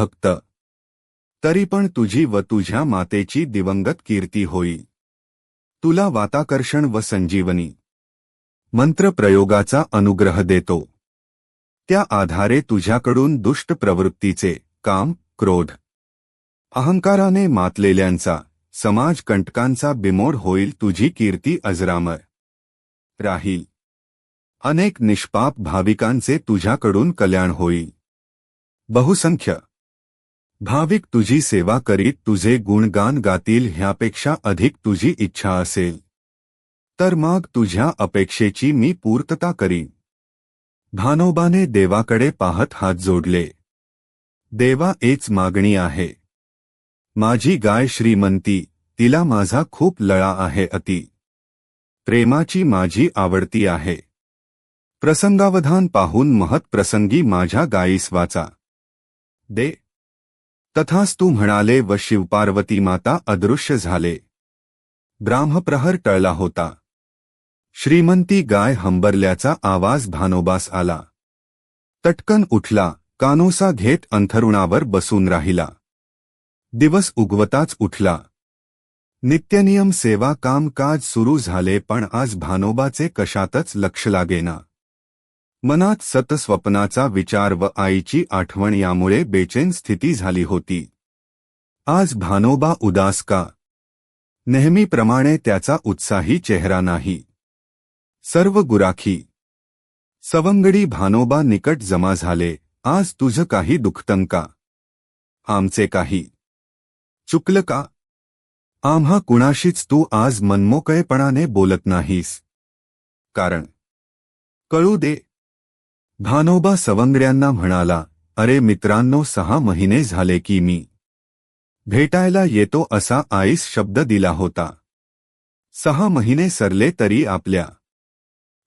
भक्त तरी पण तुझी व तुझ्या मातेची दिवंगत कीर्ती होई. तुला वाताकर्षण व संजीवनी. मंत्र प्रयोगाचा अनुग्रह देतो. त्या आधारे तुझ्याकडून दुष्ट प्रवृत्तीचे, काम, क्रोध, अहंकाराने मातलेल्यांचा, समाज कंटकांचा बिमोड होईल तुझी कीर्ती अजरामर. राहील. अनेक निष्पाप भाविकांचे तुझ्याकडून कल्याण होईल. बहुसंख्य. भाविक तुझी सेवा करीत तुझे गुणगान गातील ह्यापेक्षा अधिक तुझी इच्छा असेल. तर मग तुझ्या अपेक्षेची मी पूर्तता करीन. भानोबाने देवाकडे पाहत हात जोडले. देवा एच मागणी आहे. माझी गाय श्रीमंती तिला माझा खूप लळा आहे अति. प्रेमाची माझी आवडती आहे. प्रसंगावधान पाहून महत्प्रसंगी माझ्या गायीस वाचा दे तथास्तू म्हणाले व शिवपार्वती माता अदृश्य झाले. ब्राह्मप्रहर टळला होता. श्रीमंती गाय हंबरल्याचा आवाज भानोबास आला. तटकन उठला कानोसा घेत अंथरुणावर बसून राहिला. दिवस उगवताच उठला. नित्यनियम सेवा कामकाज सुरू झाले पण आज भानोबाचे कशातच लक्ष लागेना. मनात सतस्वप्नाचा विचार व आईची आठवण यामुळे बेचैन स्थिती झाली होती. आज भानोबा उदास का? नेहमीप्रमाणे त्याचा उत्साही चेहरा नाही. सर्व गुराखी. सवंगडी भानोबा निकट जमा झाले आज तुझं काही दुखतं का? आमचे काही. चुकलं का? आम्हा कुणाशीच तू आज मनमोकळेपणाने बोलत नाहीस. कारण. कळू दे. भानोबा सवंगड्यांना म्हणाला अरे मित्रांनो सहा महिने झाले की मी भेटायला येतो असा आईस शब्द दिला होता. सहा महिने सरले तरी आपल्या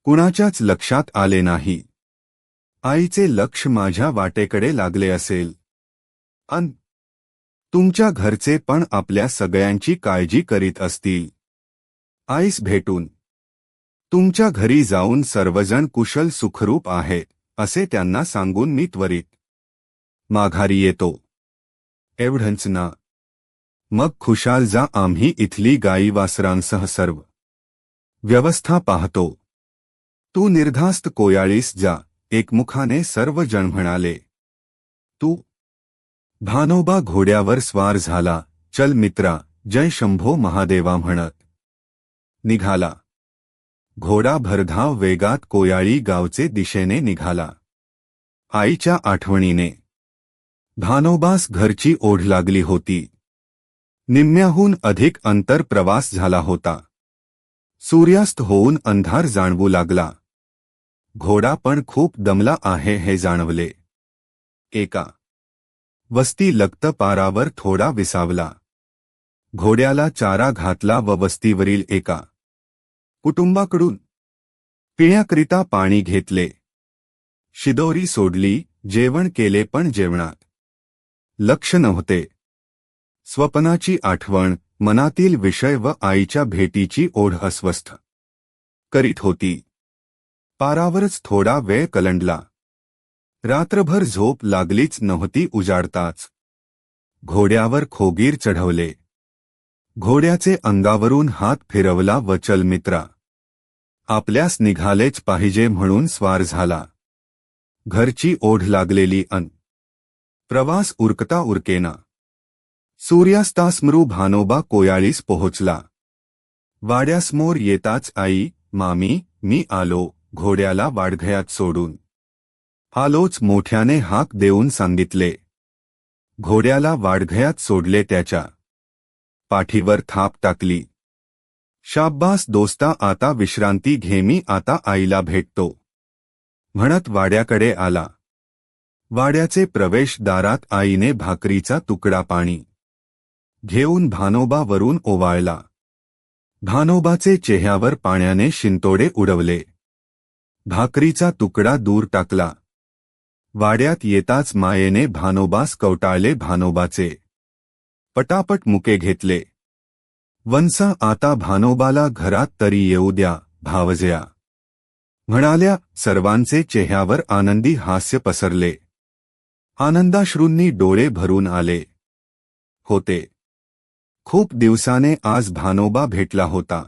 कुणाच्याच लक्षात आले नाही. आईचे लक्ष माझ्या वाटेकडे लागले असेल. अन तुमच्या घरचे पण आपल्या सगळ्यांची काळजी करीत असतील. आईस भेटून. तुमच्या घरी जाऊन सर्वजण कुशल सुखरूप आहे असे त्यांना सांगून मी त्वरित. माघारी येतो. एवढंच ना. मग खुशाल जा आम्ही इथली गाई वासरांसह सर्व. व्यवस्था पाहतो. तू निर्धास्त कोयाळीस जा एकमुखाने सर्वजण म्हणाले. तू, भानोबा घोड्यावर स्वार झाला, चल मित्रा, जय शंभो महादेवा म्हणत. निघाला. घोडा भरधाव वेगात कोयाळी गावचे दिशेने निघाला. आईच्या आठवणीने. भानोबास घरची ओढ लागली होती. निम्म्याहून अधिक अंतर प्रवास झाला होता. सूर्यास्त होऊन अंधार जाणवू लागला. घोडा पण खूप दमला आहे हे जाणवले. एका वस्ती लक्त पारावर थोडा विसावला. घोड्याला चारा घातला व वस्तीवरील एका कुटुंबाकडून पिण्याकरिता पाणी घेतले. शिदोरी सोडली जेवण केले पण जेवणात. लक्ष नव्हते. स्वप्नाची आठवण मनातील विषय व आईच्या भेटीची ओढ अस्वस्थ करीत होती. पारावरच थोडा वेळ कलंडला. रात्रभर झोप लागलीच नव्हती उजाडताच. घोड्यावर खोगीर चढवले. घोड्याचे अंगावरून हात फिरवला व चल मित्रा. आपल्यास निघालेच पाहिजे म्हणून स्वार झाला. घरची ओढ लागलेली अन. प्रवास उरकता उरकेना. सूर्यास्तास्मरू भानोबा कोयाळीस पोहोचला. वाड्यासमोर येताच आई मामी मी आलो. घोड्याला वाडघयात सोडून. आलोच मोठ्याने हाक देऊन सांगितले. घोड्याला वाडघयात सोडले त्याच्या. पाठीवर थाप टाकली. शाब्बास दोस्ता आता विश्रांती घे मी आता आईला भेटतो. म्हणत वाड्याकडे आला. वाड्याचे प्रवेशदारात आईने भाकरीचा तुकडा पाणी. घेऊन भानोबावरून ओवाळला. भानोबाचे चेहऱ्यावर पाण्याने शिंतोडे उडवले. भाकरीचा तुकडा दूर टाकला. वाड्यात येताच मायेने भानोबास कवटाळले भानोबाचे. पटापट मुके घेतले. वंसा आता भानोबाला घरात तरी येऊ द्या भावजया. म्हणाल्या सर्वांचे चेहऱ्यावर आनंदी हास्य पसरले. आनंदाश्रूंनी डोळे भरून आले. होते. खूप दिवसाने आज भानोबा भेटला होता.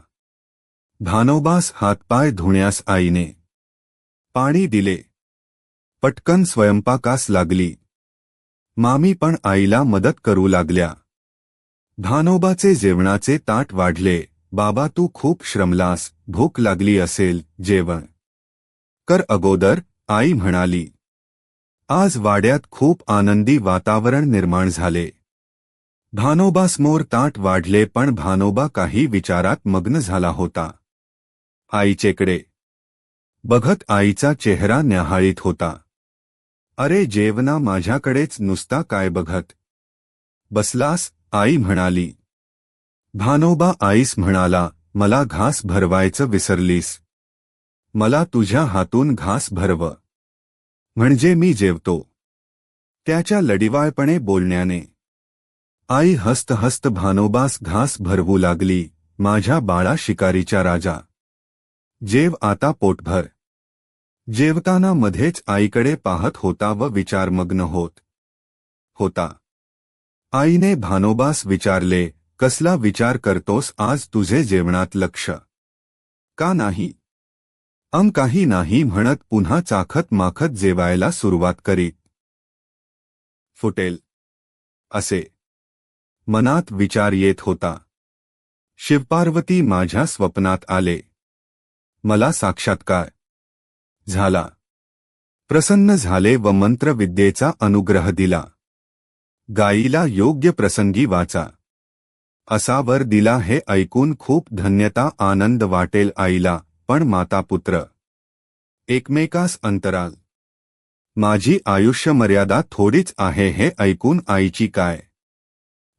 भानोबास हातपाय धुण्यास आईने पाणी दिले. पटकन स्वयंपाकास लागली. मामी पण आईला मदत करू लागल्या. भानोबाचे जेवणाचे ताट वाढले. बाबा तू खूप श्रमलास भूक लागली असेल जेवण. कर अगोदर आई म्हणाली. आज वाड्यात खूप आनंदी वातावरण निर्माण झाले. भानोबासमोर ताट वाढले पण भानोबा काही विचारात मग्न झाला होता. आईचेकडे बघत आईचा चेहरा न्याहाळीत होता. अरे जेवना माझ्याकडेच नुसता काय बघत? बसलास? आई म्हणाली. भानोबा आईस म्हणाला मला घास भरवायचं विसरलीस. मला तुझ्या हातून घास भरव. म्हणजे मी जेवतो. त्याच्या लडिवाळपणे बोलण्याने. आई हस्त हस्त भानोबास घास भरवू लागली माझ्या बाळा शिकारीच्या राजा. जेव आता पोटभर. जेवताना मध्येच आईकडे पाहत होता व विचारमग्न होत. होता. आईने भानोबास विचारले कसला विचार करतोस? आज तुझे जेवणात लक्ष. का नाही? अम काही नाही म्हणत पुन्हा चाखत माखत जेवायला सुरुवात करीत. फुटेल. असे. मनात विचार येत होता. शिवपार्वती माझ्या स्वप्नात आले. मला साक्षात्कार. झाला. प्रसन्न झाले व मंत्रविद्येचा अनुग्रह दिला. गाईला योग्य प्रसंगी वाचा. असा वर दिला हे ऐकून खूप धन्यता आनंद वाटेल आईला पण माता पुत्र एकमेकास अंतराल. माझी आयुष्य मर्यादा थोडीच आहे हे ऐकून आईची काय?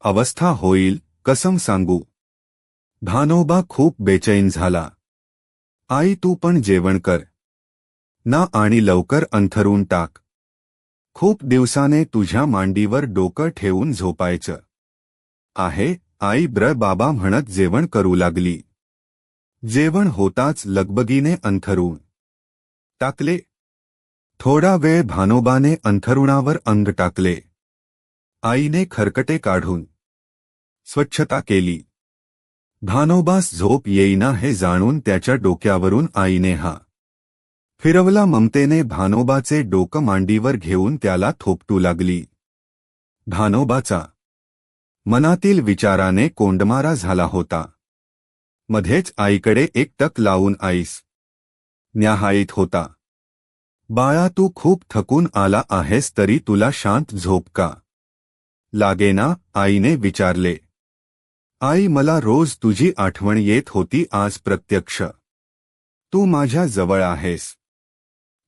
अवस्था होईल कसम सांगू. भानोबा खूप बेचैन झाला. आई तू पण जेवण कर. ना आणि लवकर अंथरून टाक. खूप दिवसाने तुझ्या मांडीवर डोकं ठेवून झोपायचं. आहे आई ब्र बाबा म्हणत जेवण करू लागली. जेवण होताच लगबगीने अंथरून. टाकले. थोडा वेळ भानोबाने अंथरुणावर अंग टाकले. आईने खरकटे काढून. स्वच्छता केली. भानोबास झोप येईना हे जाणून त्याच्या डोक्यावरून आईने हा फिरवला ममतेने भानोबाचे डोकं मांडीवर घेऊन त्याला थोपटू लागली. भानोबाचा मनातील विचाराने कोंडमारा झाला होता. मध्येच आईकडे एक टक लावून आईस. न्याहाळीत होता. बाळा तू खूप थकून आला आहेस तरी तुला शांत झोप का? लागेना आईने विचारले. आई मला रोज तुझी आठवण येत होती आज प्रत्यक्ष. तू माझ्या जवळ आहेस.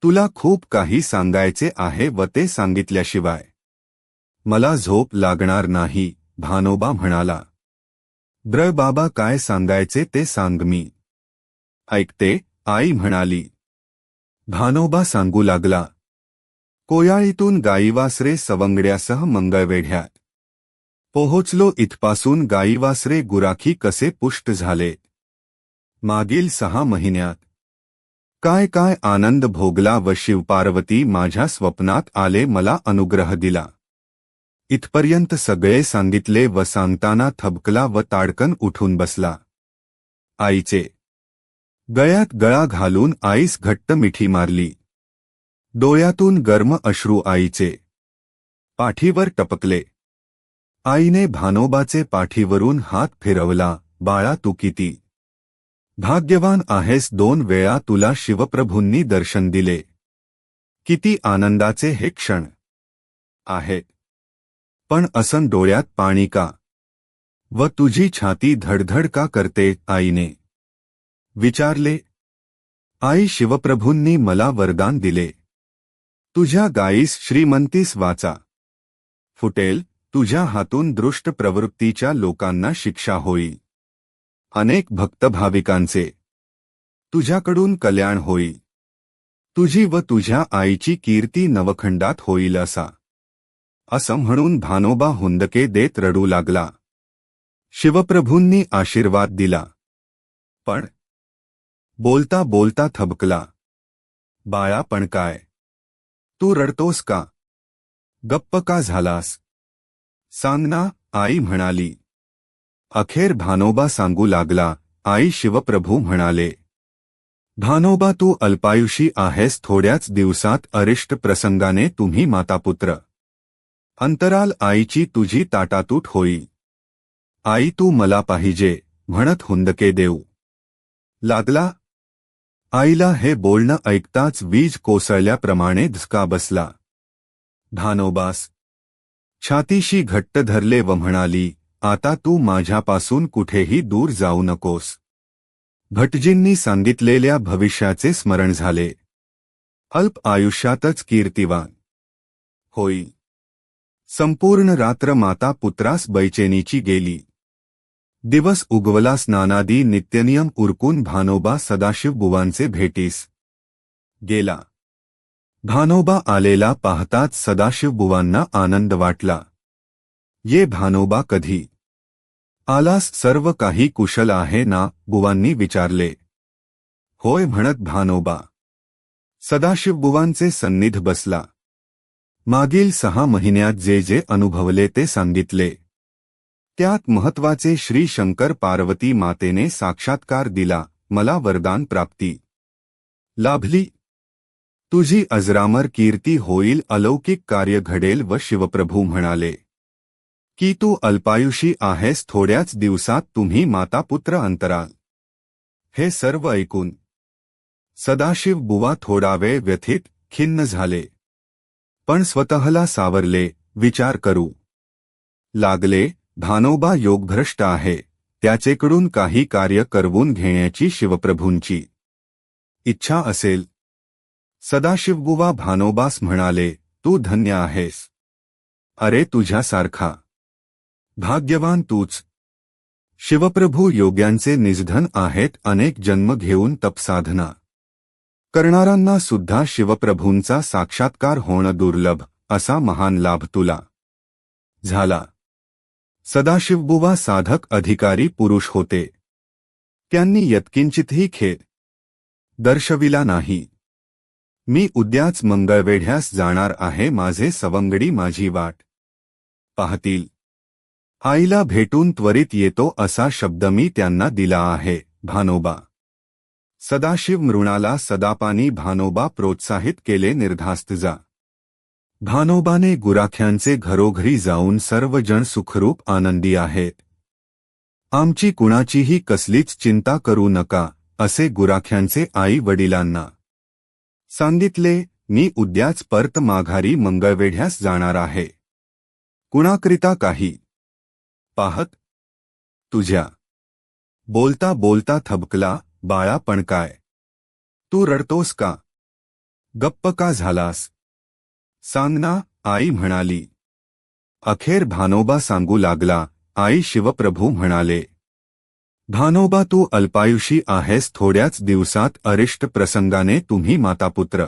तुला खूप काही सांगायचे आहे व ते सांगितल्याशिवाय. मला झोप लागणार नाही भानोबा म्हणाला. ब्र बाबा काय सांगायचे ते सांग मी. ऐकते आई म्हणाली. भानोबा सांगू लागला. कोयाळीतून गाईवासरे सवंगड्यासह मंगळवेढ्यात पोहोचलो इथपासून गाईवासरे गुराखी कसे पुष्ट झाले. मागील सहा महिन्यात काय काय आनंद भोगला व शिवपार्वती माझ्या स्वप्नात आले मला अनुग्रह दिला. इथपर्यंत सगळे सांगितले व सांगताना थबकला व ताडकन उठून बसला. आईचे. गळ्यात गळा घालून आईस घट्ट मिठी मारली. डोळ्यातून गर्म अश्रू आईचे. पाठीवर टपकले. आईने भानोबाचे पाठीवरून हात फिरवला बाळा तू किती भाग्यवान आहेस दोन वेळा तुला शिवप्रभूंनी दर्शन दिले. किती आनंदाचे हे क्षण. आहे. पण असन डोळ्यात पाणी का? व तुझी छाती धडधड का करते आईने? विचारले. आई शिवप्रभूंनी मला वरदान दिले. तुझ्या गाईस श्रीमंतीस वाचा. फुटेल तुझ्या हातून दृष्ट प्रवृत्तीच्या लोकांना शिक्षा होईल. अनेक भक्त भाविकांचे तुझ्याकडून कल्याण होईल. तुझी व तुझ्या आईची कीर्ती नवखंडात होईल असा. असं म्हणून भानोबा हुंदके देत रडू लागला. शिवप्रभूंनी आशीर्वाद दिला. पण बोलता बोलता थबकला. बाळा पण काय? तू रडतोस का? गप्प का झालास? सांग ना आई म्हणाली. अखेर भानोबा सांगू लागला आई शिवप्रभू म्हणाले भानोबा तू अल्पायुषी आहेस थोड्याच दिवसात अरिष्ट प्रसंगाने तुम्ही मातापुत्र. अंतराल आईची तुझी ताटातूट होई. आई तू मला पाहिजे म्हणत हुंदके देऊ. लागला. आईला हे बोलणं ऐकताच वीज कोसळल्याप्रमाणे धसका बसला. भानोबास छातीशी घट्ट धरले व म्हणाली आता तू माझ्यापासून कुठेही दूर जाऊ नकोस. भटजींनी सांगितलेल्या भविष्याचे स्मरण झाले. अल्प आयुष्यातच कीर्तिवान. होई संपूर्ण रात्र माता पुत्रास बैचेनीची गेली. दिवस उगवला स्नानादी नित्यनियम उरकून भानोबा सदाशिव बुवांचे भेटीस. गेला. भानोबा आलेला पाहताच सदाशिव बुवांना आनंद वाटला. ये भानोबा कधी? आलास सर्व काही कुशल आहे ना बुवांनी विचारले. होय म्हणत भानोबा. सदाशिव बुवांचे सन्निध बसला. मागील सहा महिन्यात जे जे अनुभवले ते सांगितले. त्यात महत्त्वाचे श्री शंकर पार्वती मातेने साक्षात्कार दिला मला वरदान प्राप्ती. लाभली. तुझी अजरामर कीर्ती होईल अलौकिक कार्य घडेल व शिवप्रभू म्हणाले. की तू अल्पायुषी आहेस थोड्याच दिवसात तुम्ही मातापुत्र अंतराल. हे सर्व ऐकून सदाशिव बुवा थोडा वेळ व्यथित खिन्न झाले. पण स्वतःला सावरले विचार करू. लागले भानोबा योगभ्रष्ट आहे त्याचेकडून काही कार्य करवून घेण्याची शिवप्रभूंची इच्छा असेल. सदाशिवबुवा भानोबास म्हणाले तू धन्य आहेस. अरे तुझ्यासारखा भाग्यवान तूच. शिवप्रभू योग्यांचे निजधन आहेत अनेक जन्म घेऊन तपसाधना. करणारांना सुद्धा शिवप्रभूंचा साक्षात्कार होणं दुर्लभ असा महान लाभ तुला. झाला. सदाशिवबुवा साधक अधिकारी पुरुष होते. त्यांनी यत्किंचितही खेद दर्शविला नाही. मी उद्याच मंगळवेढ्यास जाणार आहे माझे सवंगडी माझी वाट. पाहतील. आईला भेटून त्वरित येतो असा शब्द मी त्यांना दिला आहे भानोबा. सदाशिव मृणाला सदापानी भानोबा प्रोत्साहित केले निर्धास्त जा. भानोबाने गुराख्यांचे घरोघरी जाऊन सर्वजण सुखरूप आनंदी आहेत आमची कुणाचीही कसलीच चिंता करू नका असे गुराख्यांचे आई वडिलांना. सांगितले मी उद्याच परत माघारी मंगळवेढ्यास जाणार आहे. कुणाकरिता काही पाहत तुझ्या. बोलता बोलता थबकला बाळा पण काय? तू रडतोस का? गप्प का झालास? सांगना आई म्हणाली. अखेर भानोबा सांगू लागला आई शिवप्रभू म्हणाले. भानोबा तू अल्पायुषी आहेस थोड्याच दिवसात अरिष्ट प्रसंगाने तुम्ही मातापुत्र.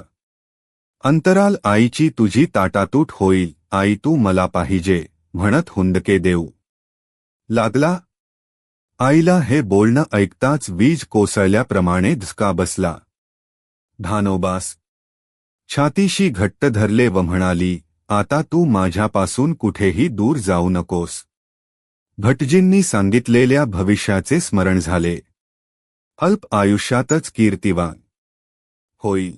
अंतराल आईची तुझी ताटातूट होईल आई तू मला पाहिजे म्हणत हुंदके देऊ. लागला? आईला हे बोलणं ऐकताच वीज कोसळल्याप्रमाणे धसका बसला. धानोबास छातीशी घट्ट धरले व म्हणाली आता तू माझ्यापासून कुठेही दूर जाऊ नकोस. भटजींनी सांगितलेल्या भविष्याचे स्मरण झाले. अल्प आयुष्यातच कीर्तिवान. होई.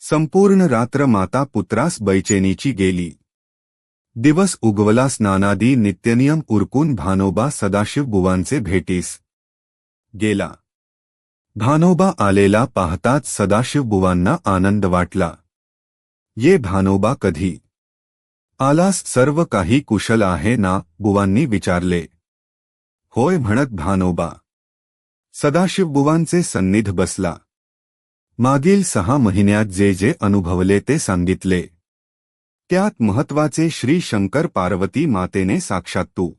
संपूर्ण रात्र माता पुत्रास बैचेनीची गेली. दिवस उगवला स्नानादी नित्यनियम उरकून भानोबा सदाशिव बुवांचे भेटीस. गेला. भानोबा आलेला पाहताच सदाशिव बुवांना आनंद वाटला. ये भानोबा कधी? आलास सर्व काही कुशल आहे ना? बुवांनी विचारले. होय म्हणत भानोबा. सदाशिव बुवांचे सन्निध बसला. मागील सहा महिन्यात जे जे अनुभवले ते सांगितले. त्यात महत्त्वाचे श्री शंकर पार्वती मातेने साक्षात्तू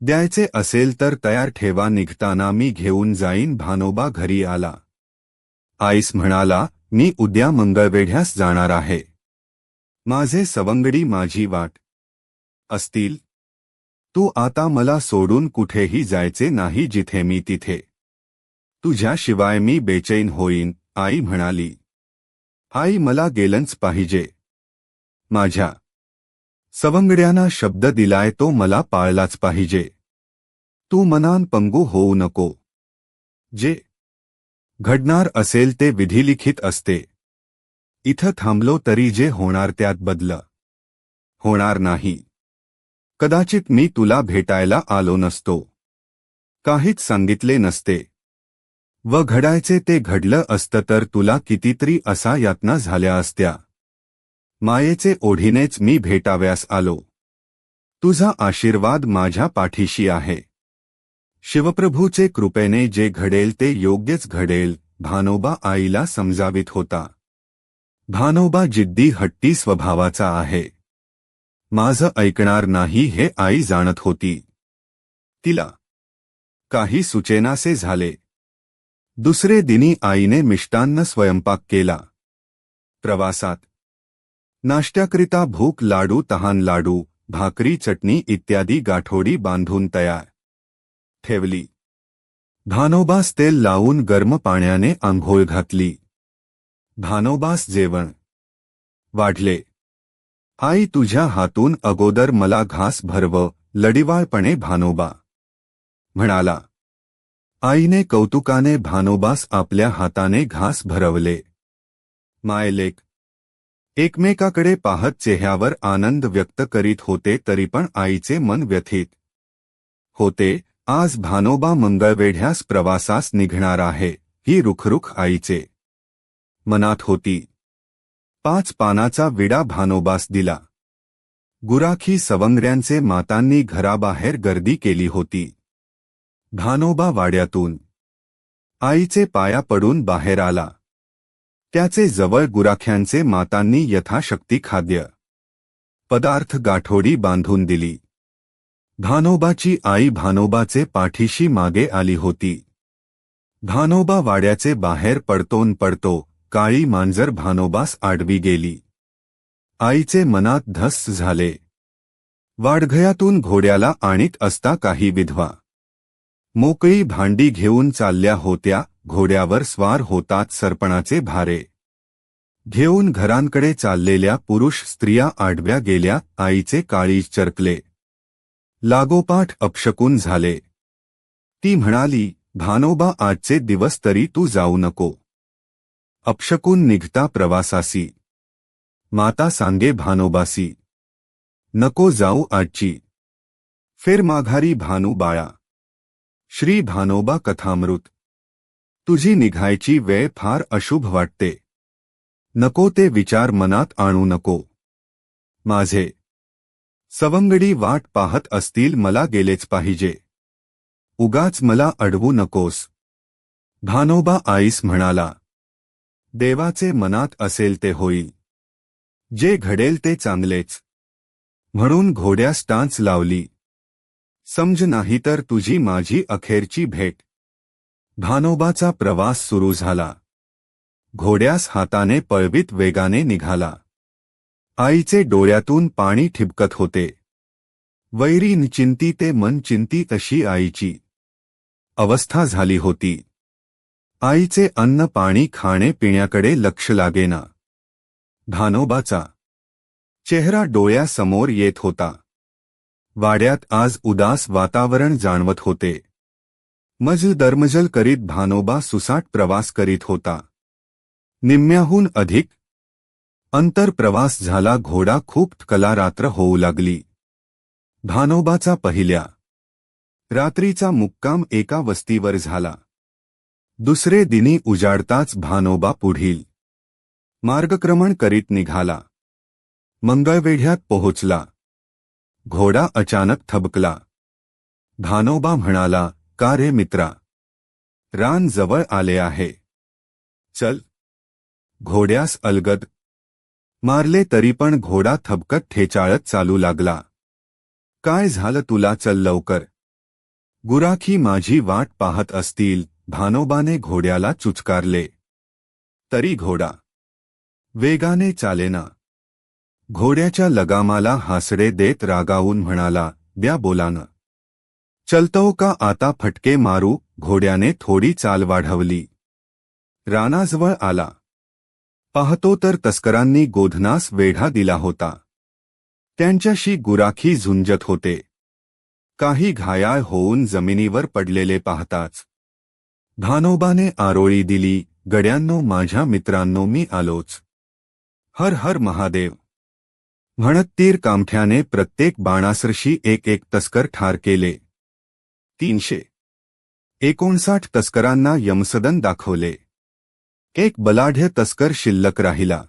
द्यायचे असेल तर तयार ठेवा निघताना मी घेऊन जाईन भानोबा घरी आला. आईस म्हणाला मी उद्या मंगळवेढ्यास जाणार आहे. माझे सवंगडी माझी वाट असतील. तू आता मला सोडून कुठेही जायचे नाही जिथे मी तिथे. तुझ्याशिवाय मी बेचैन होईन आई म्हणाली. आई मला गेलंच पाहिजे. माझ्या. सवंगड्यांना शब्द दिलाय तो मला पाळलाच पाहिजे. तू मनान पंगू होऊ नको. जे घडणार असेल ते विधिलिखित असते. इथं थांबलो तरी जे होणार त्यात बदल. होणार नाही. कदाचित मी तुला भेटायला आलो नसतो. काहीच सांगितले नसते. व घडायचे ते घडलं असतं तर तुला कितीतरी असा यातना झाल्या असत्या. मायेचे ओढीनेच मी भेटाव्यास आलो. तुझा आशीर्वाद माझ्या पाठीशी आहे. शिवप्रभूचे कृपेने जे घडेल ते योग्यच घडेल भानोबा आईला समजावित होता. भानोबा जिद्दी हट्टी स्वभावाचा आहे. माझं ऐकणार नाही हे आई जाणत होती. तिला काही सुचेनासे झाले. दुसरे दिनी आईने मिष्टान्न स्वयंपाक केला. प्रवासात नाश्त्याकरिता भूक लाडू तहान लाडू भाकरी चटणी इत्यादी गाठोडी बांधून तयार. ठेवली. भानोबास तेल लावून गर्म पाण्याने आंघोळ घातली. भानोबास जेवण. वाढले. आई तुझ्या हातून अगोदर मला घास भरव लडिवाळपणे भानोबा. म्हणाला. आईने कौतुकाने भानोबास आपल्या हाताने घास भरवले. मायलेक एकमेकाकडे पाहत चेहऱ्यावर आनंद व्यक्त करीत होते तरी पण आईचे मन व्यथित होते. आज भानोबा मंगळवेढ्यास प्रवासास निघणार आहे ही रुखरुख आईचे मनात होती. पाच पानाचा विडा भानोबास दिला. गुराखी सवंगऱ्यांचे मातांनी घराबाहेर गर्दी केली होती. भानोबा वाड्यातून आईचे पाया पडून बाहेर आला. त्याचे जवळ गुराख्यांचे मातांनी यथाशक्ती खाद्य पदार्थ गाठोडी बांधून दिली. भानोबाची आई भानोबाचे पाठीशी मागे आली होती. भानोबा वाड्याचे बाहेर पडतोन पडतो काळी मांजर भानोबास आडवी गेली. आईचे मनात धस झाले. वाडघयातून घोड्याला आणीत असता काही विधवा. मोकळी भांडी घेऊन चालल्या होत्या घोड्यावर स्वार होतात सरपणाचे भारे. घेऊन घरांकडे चाललेल्या पुरुष स्त्रिया आडव्या गेल्या आईचे काळी चरकले. लागोपाठ अपशकून झाले. ती म्हणाली भानोबा आजचे दिवस तरी तू जाऊ नको. अपशकून निघता प्रवासासी. माता सांगे भानोबासी. नको जाऊ आजची. फेर माघारी भानू बाळा. श्री भानोबा कथामृत. तुझी निघायची वेळ फार अशुभ वाटते. नको ते विचार मनात आणू नको. माझे सवंगडी वाट पाहत असतील मला गेलेच पाहिजे. उगाच मला अडवू नकोस. भानोबा आईस म्हणाला. देवाचे मनात असेल ते होईल. जे घडेल ते चांगलेच. म्हणून घोड्यास टांच लावली. समज नाही तर तुझी माझी अखेरची भेट. भानोबाचा प्रवास सुरू झाला. घोड्यास हाताने पळवीत वेगाने निघाला. आईचे डोळ्यातून पाणी ठिबकत होते. वैरी चिंती ते मन चिंती तशी आईची. अवस्था झाली होती. आईचे अन्न पाणी खाणे पिण्याकडे लक्ष लागेना. भानोबाचा चेहरा डोळ्यासमोर येत होता. वाड्यात आज उदास वातावरण जाणवत होते. मज दरमजल करीत भानोबा सुसाट प्रवास करीत होता. निम्म्याहून अधिक अंतर प्रवास झाला घोडा खूप कला रात्र होऊ लागली. भानोबाचा पहिल्या रात्रीचा मुक्काम एका वस्तीवर झाला. दुसरे दिनी उजाडताच भानोबा पुढील मार्गक्रमण करीत निघाला. मंगळवेढ्यात पोहोचला. घोडा अचानक थबकला. भानोबा म्हणाला का रे मित्रा? रान जवळ आले आहे. चल. घोड्यास अलगद. मारले तरी पण घोडा थबकत ठेचाळत चालू लागला. काय झालं तुला चल लवकर. गुराखी माझी वाट पाहत असतील भानोबाने घोड्याला चुचकारले. तरी घोडा. वेगाने चालेना. घोड्याच्या लगामाला हासडे देत रागावून म्हणाला द्या बोलानं. चलतो का आता फटके मारू घोड्याने थोडी चाल वाढवली. रानाजवळ आला. पाहतो तर तस्करांनी गोधनास वेढा दिला होता. त्यांच्याशी गुराखी झुंजत होते. काही घायाळ होऊन जमिनीवर पडलेले पाहताच. भानोबाने आरोळी दिली गड्यांनो माझ्या मित्रांनो मी आलोच. हर हर महादेव. म्हणत तीर कामठ्याने प्रत्येक बाणासरशी एक एक तस्कर ठार केले. तीनशे. एकोणसाठ तस्करांना यमसदन दाखवले. एक बलाढ्य तस्कर शिल्लक राहिला.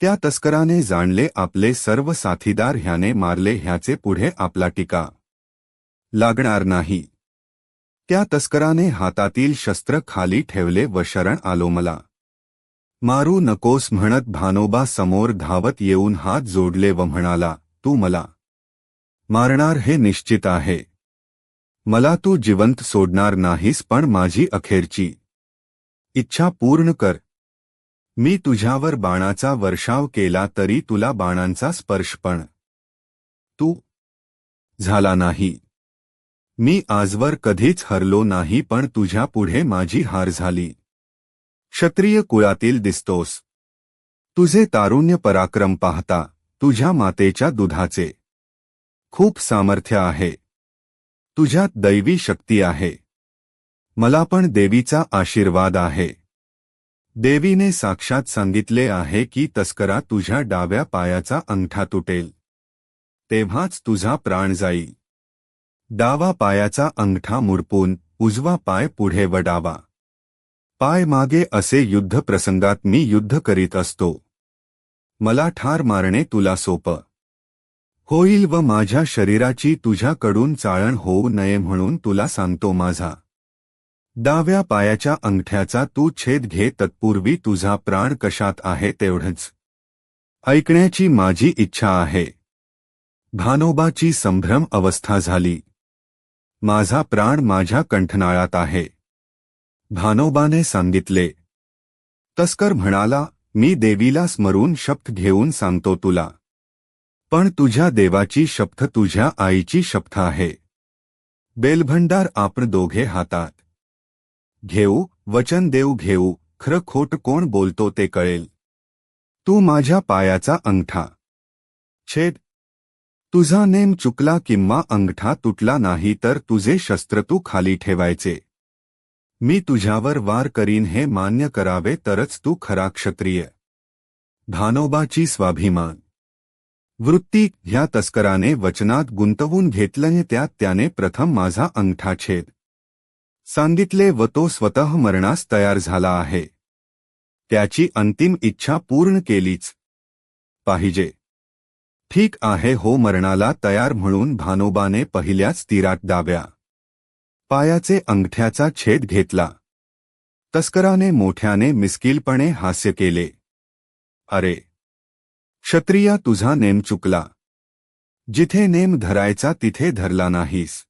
त्या तस्कराने जाणले आपले सर्व साथीदार ह्याने मारले ह्याचे पुढे आपला टीका. लागणार नाही. त्या तस्कराने हातातील शस्त्र खाली ठेवले व शरण आलो मला. मारू नकोस म्हणत भानोबा समोर धावत येऊन हात जोडले व म्हणाला तू मला मारणार हे निश्चित आहे. मला तू जिवंत सोडणार नाहीस पण माझी अखेरची इच्छा पूर्ण कर. मी तुझ्यावर बाणाचा वर्षाव केला तरी तुला बाणांचा स्पर्श पण तू झाला नाही. मी आजवर कधीच हरलो नाही पण तुझ्या पुढे माझी हार झाली. क्षत्रिय कुळातील दिसतोस. तुझे तारुण्य पराक्रम पाहता तुझ्या मातेच्या दुधाचे खूप सामर्थ्य आहे. तुझ्यात दैवी शक्ती आहे. मला पण देवीचा आशीर्वाद आहे. देवीने साक्षात सांगितले आहे की तस्करा तुझ्या डाव्या पायाचा अंगठा तुटेल. तेव्हाच तुझा प्राण जाईल. डावा पायाचा अंगठा मुडपून उजवा पाय पुढे वडावा. पाय मागे असे युद्ध प्रसंगात मी युद्ध करीत असतो. मला ठार मारणे तुला सोपं. होईल व माझ्या शरीराची तुझ्याकडून चाळण होऊ नये म्हणून तुला सांगतो माझा. डाव्या पायाच्या अंगठ्याचा तू छेद घे तत्पूर्वी तुझा प्राण कशात आहे तेवढंच. ऐकण्याची माझी इच्छा आहे. भानोबाची संभ्रम अवस्था झाली. माझा प्राण माझ्या कंठनाळात आहे. भानोबाने सांगितले. तस्कर म्हणाला मी देवीला स्मरून शब्द घेऊन सांगतो तुला. पण तुझ्या देवाची शपथ तुझ्या आईची शपथ आहे. बेलभंडार आपण दोघे हातात. घेऊ, वचन देऊ, घेऊ, खरं खोट कोण बोलतो ते कळेल. तू माझ्या पायाचा अंगठा. छेद. तुझा नेम चुकला किंवा अंगठा तुटला नाही तर तुझे शस्त्र तू खाली ठेवायचे. मी तुझ्यावर वार करीन हे मान्य करावे तरच तू खरा क्षत्रिय. भानोबाची स्वाभिमान. वृत्ती ह्या तस्कराने वचनात गुंतवून घेतल्याने त्यात त्याने प्रथम माझा अंगठा छेद. सांगितले व तो स्वतः मरणास तयार झाला आहे. त्याची अंतिम इच्छा पूर्ण केलीच. पाहिजे. ठीक आहे हो मरणाला तयार म्हणून भानोबाने पहिल्याच तीरात दाव्या पायाचे अंगठ्याचा छेद घेतला. तस्कराने मोठ्याने मिस्किलपणे हास्य केले. अरे! क्षत्रिया तुझा नेम चुकला. जिथे नेम धरायचा तिथे धरला नाहीस.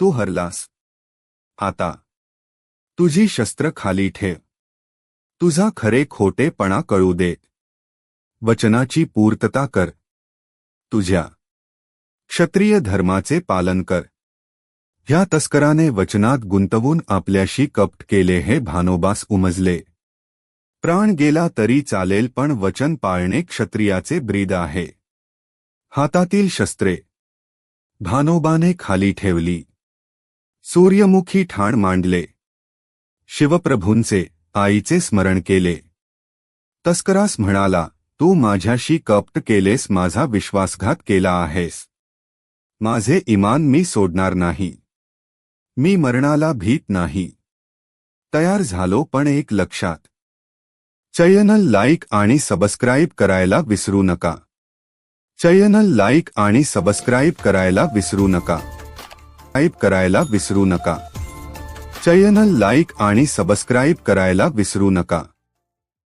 तू हरलास. आता तुझी शस्त्र खाली ठेव. तुझा खरे खोटेपणा कळू दे. वचनाची पूर्तता कर. तुझ्या क्षत्रिय धर्माचे पालन कर. ह्या तस्कराने वचनात गुंतवून आपल्याशी कपट केले हे भानोबास उमजले. प्राण गेला तरी चालेल पण वचन पाळणे क्षत्रियाचे ब्रीद आहे. हातातील शस्त्रे. भानोबाने खाली ठेवली. सूर्यमुखी ठाण मांडले. शिवप्रभूंचे आईचे स्मरण केले. तस्करास म्हणाला तू माझ्याशी कपट केलेस माझा विश्वासघात केला आहेस. माझे इमान मी सोडणार नाही. मी मरणाला भीत नाही. तयार झालो पण एक लक्षात. चॅनल लाईक आणि सबस्क्राईब करायला विसरू नका. चॅनल लाईक आणि सबस्क्राईब करायला विसरू नका. टाईप करायला विसरू नका. चॅनल लाईक आणि सबस्क्राईब करायला विसरू नका.